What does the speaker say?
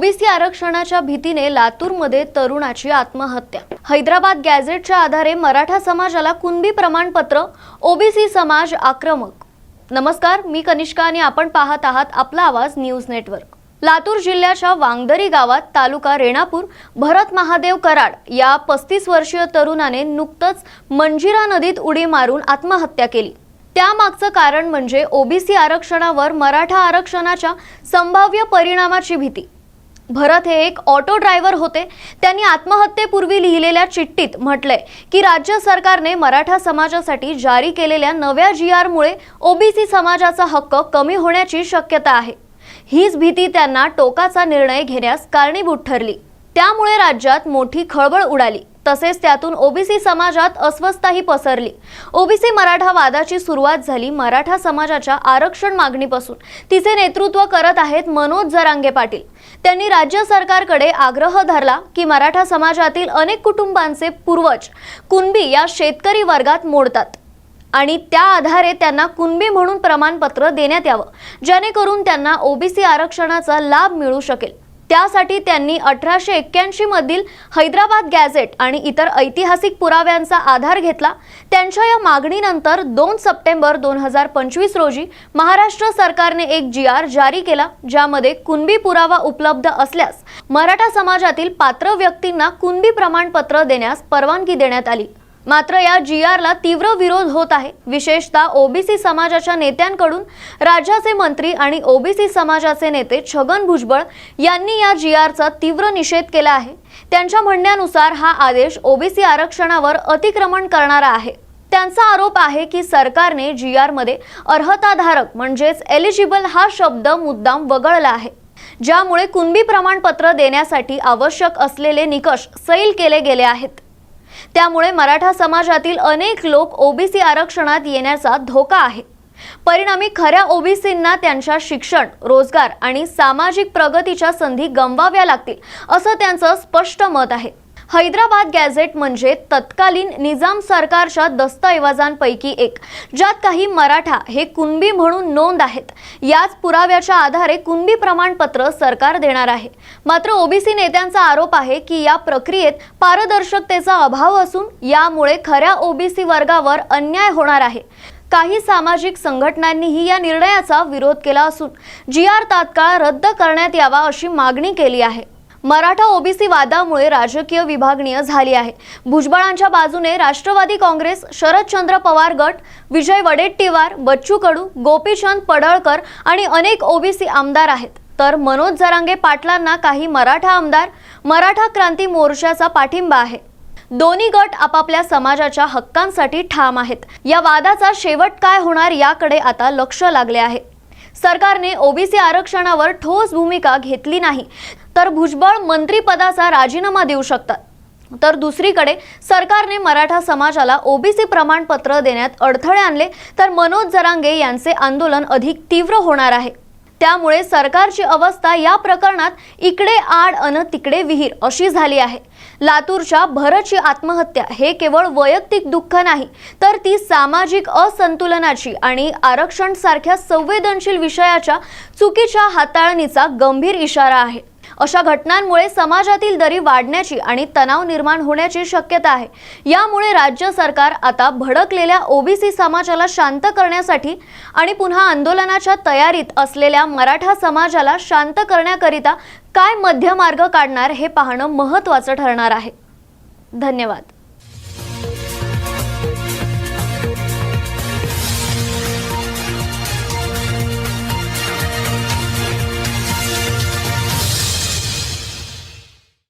OBC आरक्षणाच्या भीतीने लातूरमध्ये तरुणाची आत्महत्या. हैदराबाद गॅझेटच्या आधारे मराठा समाजाला कुणबी प्रमाणपत्र ओबीसी समाज आक्रमक. नमस्कार मी कनिष्का आणि आपण पाहत आहात आपला आवाज न्यूज नेटवर्क. लातूर जिल्ह्याच्या वांगदरी गावात तालुका रेणापूर भरत महादेव कराड या पस्तीस वर्षीय तरुणाने नुकतंच मंजिरा नदीत उडी मारून आत्महत्या केली. त्यामागचं कारण म्हणजे ओबीसी आरक्षणावर मराठा आरक्षणाच्या संभाव्य परिणामाची भीती. भरत हे एक ऑटो ड्रायव्हर होते. त्यांनी आत्महत्येपूर्वी लिहिलेल्या चिठ्ठीत म्हटलंय की राज्य सरकारने मराठा समाजासाठी जारी केलेल्या नव्या जी आरमुळे ओबीसी समाजाचा हक्क कमी होण्याची शक्यता आहे. हीच भीती त्यांना टोकाचा निर्णय घेण्यास कारणीभूत ठरली. त्यामुळे राज्यात मोठी खळबळ उडाली. तसेच त्यातून ओबीसी समाजात अस्वस्थताही पसरली. ओबीसी मराठा वादाची सुरुवात झाली मराठा समाजाच्या आरक्षण मागणीपासून. तिचे नेतृत्व करत आहेत मनोज जरांगे पाटील. त्यांनी राज्य सरकारकडे आग्रह धरला की मराठा समाजातील अनेक कुटुंबांचे पूर्वज कुणबी या शेतकरी वर्गात मोडतात आणि त्या आधारे त्यांना कुणबी म्हणून प्रमाणपत्र देण्यात यावं जेणेकरून त्यांना ओबीसी आरक्षणाचा लाभ मिळू शकेल. त्यासाठी त्यांनी अठराशे एक्क्याऐंशी मधील हैदराबाद गॅझेट आणि इतर ऐतिहासिक पुराव्यांचा आधार घेतला. त्यांच्या या मागणीनंतर दोन सप्टेंबर दोन हजार पंचवीस रोजी महाराष्ट्र सरकारने एक जी आर जारी केला ज्यामध्ये कुणबी पुरावा उपलब्ध असल्यास मराठा समाजातील पात्र व्यक्तींना कुणबी प्रमाणपत्र देण्यास परवानगी देण्यात आली. मात्र या जी आरला तीव्र विरोध होत आहे. विशेषतः ओबीसी समाजाच्या नेत्यांकडून राज्याचे मंत्री आणि ओबीसी समाजाचे नेते छगन भुजबळ यांनी या जी आरचा तीव्र निषेध केला आहे. त्यांच्या म्हणण्यानुसार हा आदेश ओबीसी आरक्षणावर अतिक्रमण करणारा आहे. त्यांचा आरोप आहे की सरकारने जी आरमध्ये अर्हताधारक म्हणजेच एलिजिबल हा शब्द मुद्दाम वगळला आहे. ज्यामुळे कुणबी प्रमाणपत्र देण्यासाठी आवश्यक असलेले निकष सैल केले गेले आहेत. त्यामुळे मराठा समाजातील अनेक लोक ओबीसी आरक्षणात येण्याचा धोका आहे. परिणामी खऱ्या ओबीसींना त्यांच्या शिक्षण रोजगार आणि सामाजिक प्रगतीच्या संधी गमवाव्या लागतील असं त्यांचं स्पष्ट मत आहे. हैदराबाद गॅझेट म्हणजे तत्कालीन निजाम सरकारच्या दस्तऐवजांपैकी एक ज्यात काही मराठा हे कुणबी म्हणून नोंद आहेत. याच पुराव्याच्या आधारे कुणबी प्रमाणपत्र सरकार देणार आहे. मात्र ओबीसी नेत्यांचा आरोप आहे की या प्रक्रियेत पारदर्शकतेचा अभाव असून यामुळे खऱ्या ओबीसी वर्गावर अन्याय होणार आहे. काही सामाजिक संघटनांनीही या निर्णयाचा विरोध केला असून जी आर तात्काळ रद्द करण्यात यावा अशी मागणी केली आहे. मराठा ओबीसी वादामुळे राजकीय विभागणीय झाली आहे. भुजबळांच्या बाजूने राष्ट्रवादी काँग्रेस शरदचंद्र पवार गट विजय वडेट्टीवार बच्चू कडू गोपीचंद पडळकर आणि अनेक ओबीसी आमदार आहेत. तर मनोज जरांगे पाटलांना काही मराठा आमदार मराठा क्रांती मोर्चाचा पाठिंबा आहे. दोन्ही गट आपापल्या समाजाच्या हक्कांसाठी ठाम आहेत. या वादाचा शेवट काय होणार याकडे आता लक्ष लागले आहे. सरकारने ओबीसी आरक्षणावर ठोस भूमिका घेतली नाही. तर भुजबळ मंत्रिपदाचा राजीनामा देऊ शकतात. तर दुसरीकडे सरकारने मराठा समाजाला ओबीसी प्रमाणपत्र देण्यात अडथळे आणले तर मनोज जरांगे यांचे आंदोलन अधिक तीव्र होणार आहे. त्यामुळे सरकारची अवस्था या प्रकरणात इकडे आड अन तिकडे विहीर अशी झाली आहे. लातूरच्या भरची आत्महत्या हे केवळ वैयक्तिक दुःख नाही तर ती सामाजिक असंतुलनाची आणि आरक्षण सारख्या संवेदनशील विषयाच्या चुकीच्या हाताळणीचा गंभीर इशारा आहे. अशा घटनांमुळे समाजातील दरी वाढण्याची आणि तणाव निर्माण होण्याची शक्यता आहे. यामुळे राज्य सरकार आता भडकलेल्या ओबीसी समाजाला शांत करण्यासाठी आणि पुन्हा आंदोलनाच्या तयारीत असलेल्या मराठा समाजाला शांत करण्याकरिता काय मध्यमार्ग काढणार हे पाहणं महत्त्वाचं ठरणार आहे. धन्यवाद.